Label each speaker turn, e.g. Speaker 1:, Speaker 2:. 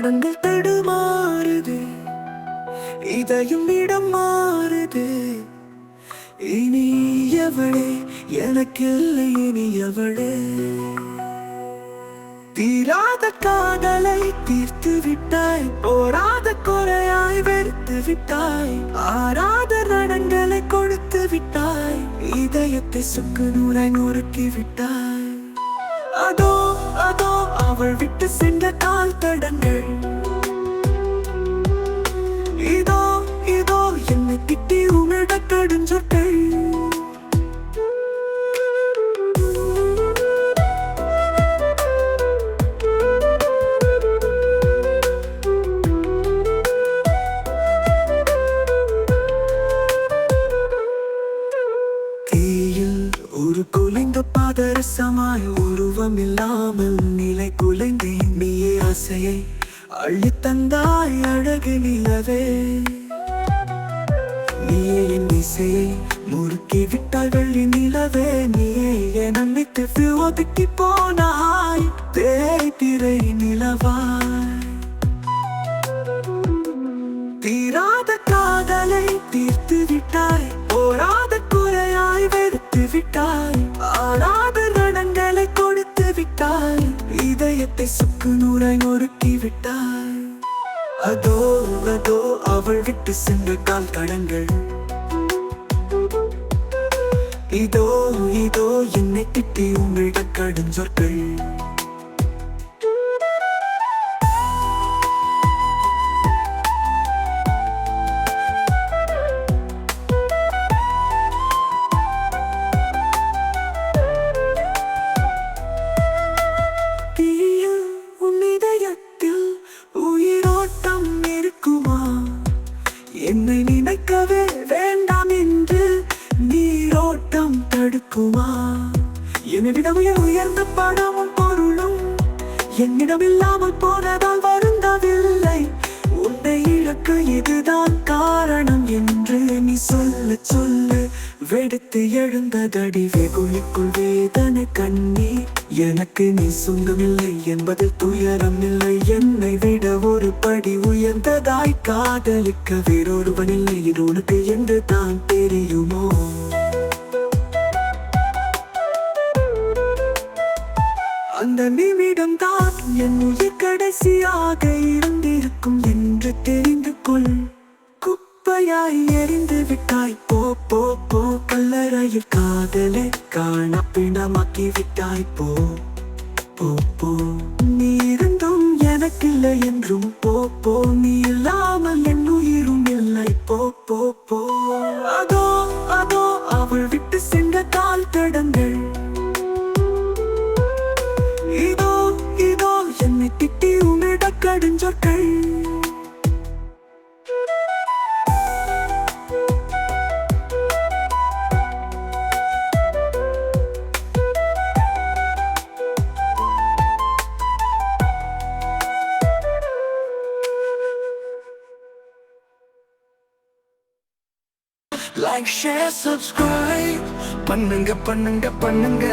Speaker 1: தடங்கள் தடுமாறுது. இதயம் இடம் மாறுது. இனி எவளே? எனக்கில்லை இனி எவளே? தீராத காதலை தீர்த்து விட்டாய். போராத குறையாய் வெறுத்து விட்டாய். ஆறாத நடங்களை கொடுத்து விட்டாய். இதயத்தை சுக்கு நூறாய் நொறுக்கி விட்டாய். அவள் விட்டு சென்ற கால் தடங்கள் தீயில் ஒரு குலைந்த பாதரசமாய் உருவம் இல்லாமல் நிலை குலைந்தேன். நீயே ஆசையை அள்ளி தந்தாய் அழகு நிலவே. நீயே என் இசையை முறுக்கி விட்டாய் வெள்ளி நிலவே. நீயே என் நினைத்து ஒதுக்கி போனாய். தேய் திரை நிலவாய். இதயத்தை நூறாய் நொறுக்கி விட்டாய் அதோ அதோ அவள் விட்டு சென்ற கால் தடங்கள் இதோ இதோ என்னை திட்டி உங்களிட கடுஞ்சொற்கள் சொற்கள். என்னிடம் உயர்ந்த பணமும் பொருளும் என்னிடம் இல்லாமல் போனதால் வருந்தவில்லை. உன்னை இழக்க இதுதான் காரணம் என்று நீ சொல்லு சொல்லு. வெடித்து எழுந்ததடி வெகுளிக்குள் வேதனை கண்ணீர் எனக்கு நீ சொந்தமில்லை என்பதில் துயரம் இல்லை. என்னை விட ஒரு படி உயர்ந்ததாய் காதலிக்க வேறொருவனில்லை இது உனக்கு என்று தான் தெரியுமோ? அந்த நிமிடம் தான் என் உயிர் கடைசியாக இருந்திருக்கும் என்று தெரிந்து கொள். குப்பையாய் எரிந்து விட்டாய். போ போ போ கல்லறையில் காதலை காண பிணமாக்கி விட்டாய் போ போ போ. நீ இருந்தும் எனக்கில்லை என்றும். போ போ. நீ இல்லாமல் என் உயிரும் இல்லை. போ போ போ. அதோ அதோ கடுஞ்சொற்கள் லைக் ஷேர் சப்ஸ்கிரைப் பண்ணுங்க பண்ணுங்க பண்ணுங்க.